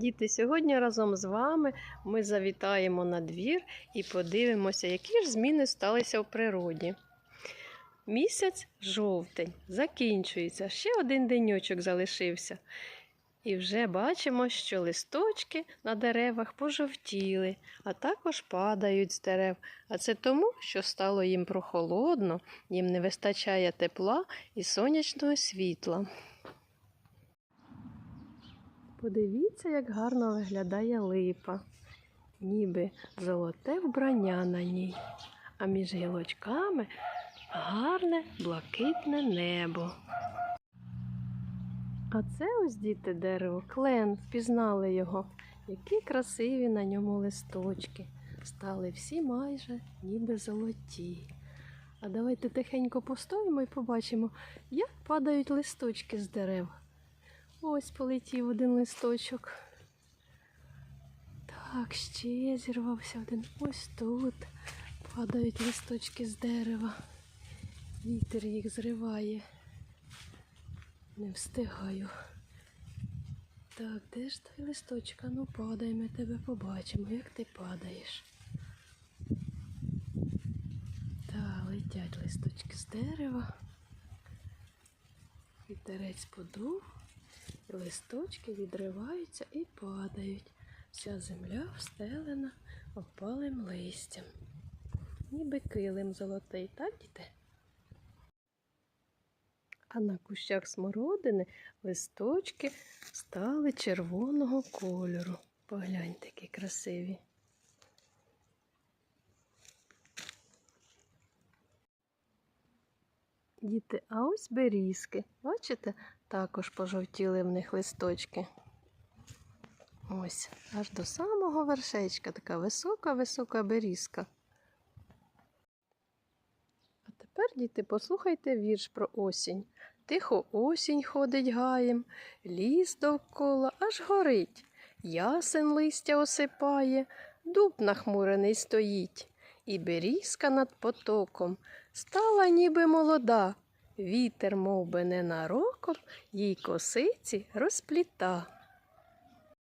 Діти, сьогодні разом з вами ми завітаємо на двір і подивимося, які ж зміни сталися в природі. Місяць жовтень закінчується, ще один деньочок залишився. І вже бачимо, що листочки на деревах пожовтіли, а також падають з дерев. А це тому, що стало їм прохолодно, їм не вистачає тепла і сонячного світла. Подивіться, як гарно виглядає липа, ніби золоте вбрання на ній, а між гілочками гарне блакитне небо. А це ось діти дерево, клен, впізнали його. Які красиві на ньому листочки. Стали всі майже ніби золоті. А давайте тихенько постоїмо і побачимо, як падають листочки з дерев. Ось полетів один листочок. Так, ще зірвався один. Ось тут падають листочки з дерева. Вітер їх зриває. Не встигаю. Так, де ж той листочка? Ну падай, ми тебе побачимо, як ти падаєш. Так, летять листочки з дерева. Вітерець подув, листочки відриваються і падають. Вся земля встелена опалим листям. Ніби килим золотий, так, діти? А на кущах смородини листочки стали червоного кольору. Погляньте, які красиві. Діти, а ось берізки. Бачите, також пожовтіли в них листочки. Ось, аж до самого вершечка така висока-висока берізка. А тепер, діти, послухайте вірш про осінь. Тихо осінь ходить гаєм, ліс довкола аж горить. Ясен листя осипає, дуб нахмурений стоїть, і берізка над потоком стала ніби молода. Вітер, мов би ненароком, їй косиці розпліта.